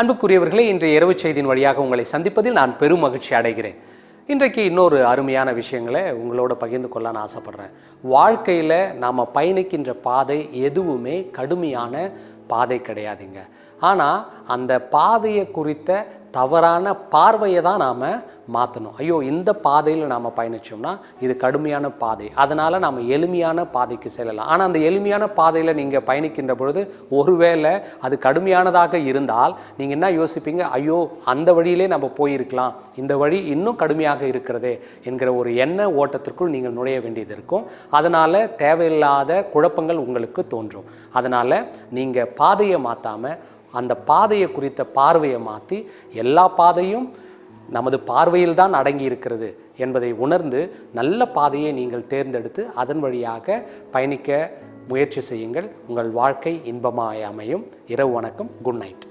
அன்புக்குரியவர்களே இன்றைய இரவு செய்தியின் வழியாக உங்களை சந்திப்பதில் நான் பெரும் மகிழ்ச்சி அடைகிறேன். இன்றைக்கு இன்னொரு அருமையான விஷயங்களை உங்களோட பகிர்ந்து கொள்ள நான் வாழ்க்கையில் நாம் பயணிக்கின்ற பாதை எதுவுமே கடுமையான பாதை கிடையாதுங்க. ஆனால் அந்த பாதையை குறித்த தவறான பார்வையை தான் நாம் மாற்றணும் ஐயோ இந்த பாதையில் நாம் பயணித்தோம்னா இது கடுமையான பாதை. அதனால் நாம் எளிமையான பாதைக்கு செல்லலாம். ஆனால் அந்த எளிமையான பாதையில் நீங்கள் பயணிக்கின்ற பொழுது ஒருவேளை அது கடுமையானதாக இருந்தால் நீங்கள் என்ன யோசிப்பீங்க? ஐயோ அந்த வழியிலே நம்ம போயிருக்கலாம். இந்த வழி இன்னும் கடுமையாக இருக்கிறதே என்கிற ஒரு எண்ண ஓட்டத்திற்குள் நீங்கள் நுழைய வேண்டியது இருக்கும். அதனால் தேவையில்லாத குழப்பங்கள் உங்களுக்கு தோன்றும். அதனால் நீங்கள் பாதையை மாற்றாமல் அந்த பாதையை குறித்த பார்வையை மாற்றி எல்லா பாதையும் நமது பார்வையில் தான் அடங்கி இருக்கிறது என்பதை உணர்ந்து நல்ல பாதையை நீங்கள் தேர்ந்தெடுத்து அதன் வழியாக பயணிக்க முயற்சி செய்யுங்கள். உங்கள் வாழ்க்கை இன்பமாய் அமையும். இரவு வணக்கம். Good night